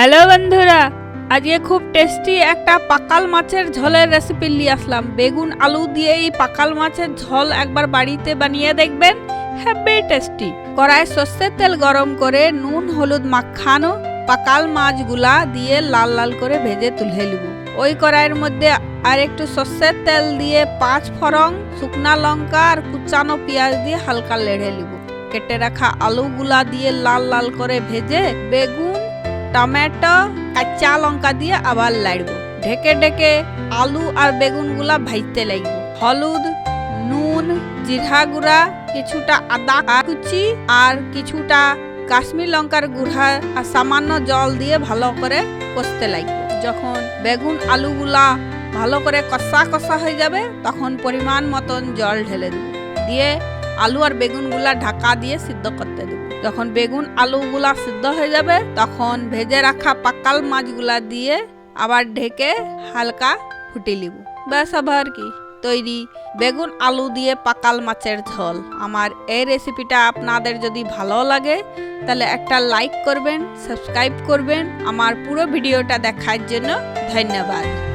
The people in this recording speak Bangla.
হ্যালো বন্ধুরা, আজকে খুব টেস্টি একটা পাকাল মাছের ঝোলের রেসিপি নিয়ে আসলাম। বেগুন, আলু দিয়ে এই পাকাল মাছের ঝোল একবার বাড়িতে বানিয়ে দেখবেন হ্যাপি টেস্টি কড়াই সর্ষের তেল গরম করে নুন, হলুদ মাখানো পাকাল মাছগুলা দিয়ে লাল লাল করে ভেজে তুলে নেব। ওই কড়াইয়ের মধ্যে আর একটু সর্ষের তেল দিয়ে পাঁচ ফরং শুকনা লঙ্কা আর কুচানো পেঁয়াজ দিয়ে হালকা লেড়ে নিব। কেটে রাখা আলুগুলা দিয়ে লাল লাল করে ভেজে বেগুন টমেটো কাঁচা লঙ্কা দিয়ে আবার লাড়ব। ঢেকে ঢেকে আলু আর বেগুনগুলা ভাজতে লাগবে। হলুদ, নুন, জিরা গুঁড়া, কিছুটা আদা কুচি আর কিছুটা কাশ্মীর লঙ্কার গুঁড়া আর সামান্য জল দিয়ে ভালো করে কষতে লাগবে। যখন বেগুন আলুগুলা ভালো করে কষা কষা হয়ে যাবে, তখন পরিমাণ মতন জল ঢেলে দেব। দিয়ে আলু আর বেগুনগুলা ঢাকা দিয়ে সিদ্ধ করতে দেব। যখন বেগুন আলুগুলা সিদ্ধ হয়ে যাবে, তখন ভেজে রাখা পাকাল মাছগুলা দিয়ে আবার ঢেকে হালকা ফুটে নিব। ব্যাস, আবার কি? তৈরি বেগুন আলু দিয়ে পাকাল মাছের ঝোল। আমার এই রেসিপিটা আপনাদের যদি ভালো লাগে, তাহলে একটা লাইক করবেন, সাবস্ক্রাইব করবেন। আমার পুরো ভিডিওটা দেখার জন্য ধন্যবাদ।